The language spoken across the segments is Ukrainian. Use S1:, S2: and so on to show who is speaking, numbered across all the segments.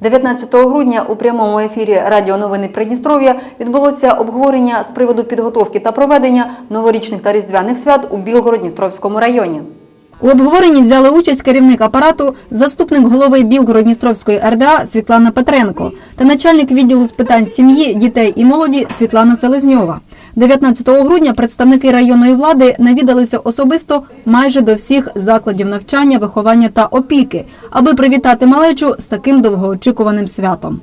S1: 19 грудня у прямому ефірі Радіо Новини Придністров'я відбулося обговорення з приводу підготовки та проведення новорічних та різдвяних свят у Білгород-Дністровському районі. У обговоренні взяли участь керівник апарату, заступник голови Білгород-Дністровської РДА Світлана Петренко та начальник відділу з питань сім'ї, дітей і молоді Світлана Селезньова. 19 грудня представники районної влади навідалися особисто майже до всіх закладів навчання, виховання та опіки, аби привітати малечу з таким довгоочікуваним святом.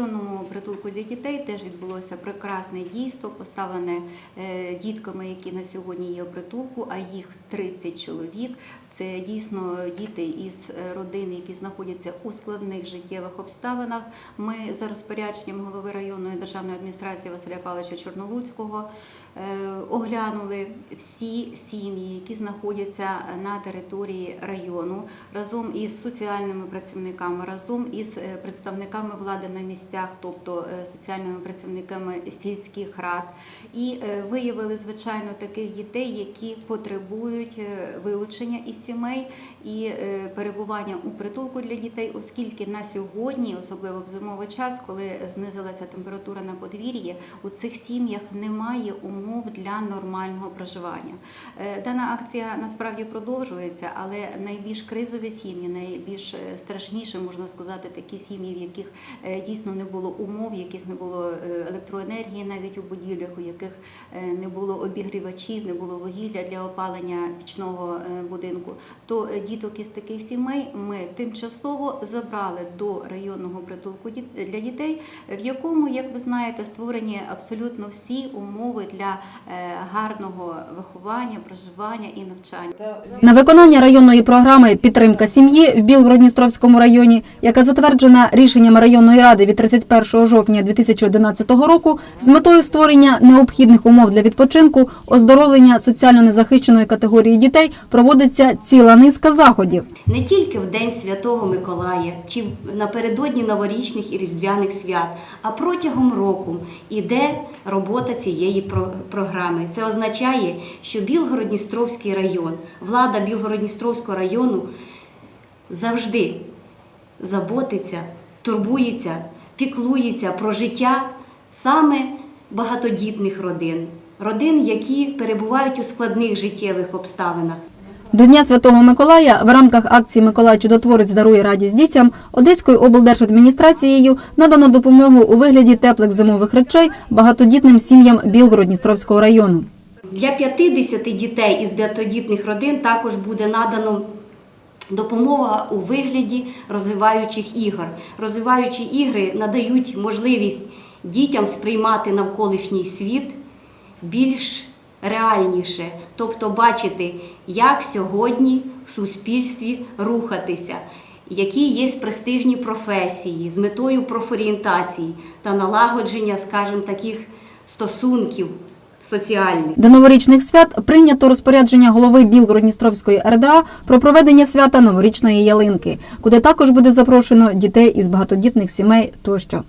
S2: Районному притулку для дітей теж відбулося прекрасне дійство, поставлене е, дітками, які на сьогодні є у притулку, а їх 30 чоловік. Це дійсно діти із е, родин, які знаходяться у складних життєвих обставинах. Ми за розпорядженням голови районної державної адміністрації Василя Павловича Чорнолуцького оглянули всі сім'ї, які знаходяться на території району, разом із соціальними працівниками, разом із е, представниками влади на місцях, тобто е, соціальними працівниками сільських рад, і е, виявили звичайно таких дітей, які потребують е, вилучення із сімей і е, перебування у притулку для дітей, оскільки на сьогодні, особливо в зимовий час, коли знизилася температура на подвір'ї, у цих сім'ях немає умов для нормального проживання. Е, Дана акція насправді продовжується, але найбільш кризові сім'ї, найбільш е, страшніше можна сказати, такі сім'ї, в яких е, дійсно не було умов, в яких не було електроенергії навіть у будівлях, у яких не було обігрівачів, не було вугілля для опалення пічного будинку. То діток із таких сімей ми тимчасово забрали до районного притулку для дітей, в якому, як ви знаєте, створені абсолютно всі умови для е, гарного виховання, проживання і навчання.
S1: На виконання районної програми Підтримка сім'ї в Білгород-Дністровському районі, яка затверджена рішенням районної ради від 31 жовтня 2011 року, з метою створення необхідних умов для відпочинку, оздоровлення соціально незахищеної категорії дітей проводиться ціла низка заходів.
S3: не тільки в День Святого Миколая чи напередодні новорічних і різдвяних свят, а протягом року іде робота цієї про- програми. Це означає, що Білгород-Дністровський район, влада Білгород-Дністровського району завжди заботиться, турбується, піклується про життя саме багатодітних родин, родин, які перебувають у складних життєвих обставинах.
S1: До Дня Святого Миколая в рамках акції Миколай Чудотворець дарує радість дітям Одеською облдержадміністрацією надано допомогу у вигляді теплих зимових речей багатодітним сім'ям Білгород-Дністровського району.
S3: Для 50 дітей із багатодітних родин також буде надано допомога у вигляді розвиваючих ігор. Розвиваючі ігри надають можливість дітям сприймати навколишній світ більш реальніше, тобто бачити, як сьогодні в суспільстві рухатися, які є престижні професії з метою профорієнтації та налагодження, скажімо, таких стосунків соціальних.
S1: До новорічних свят прийнято розпорядження голови Білгород-Дністровської РДА про проведення свята новорічної ялинки, куди також буде запрошено дітей із багатодітних сімей тощо.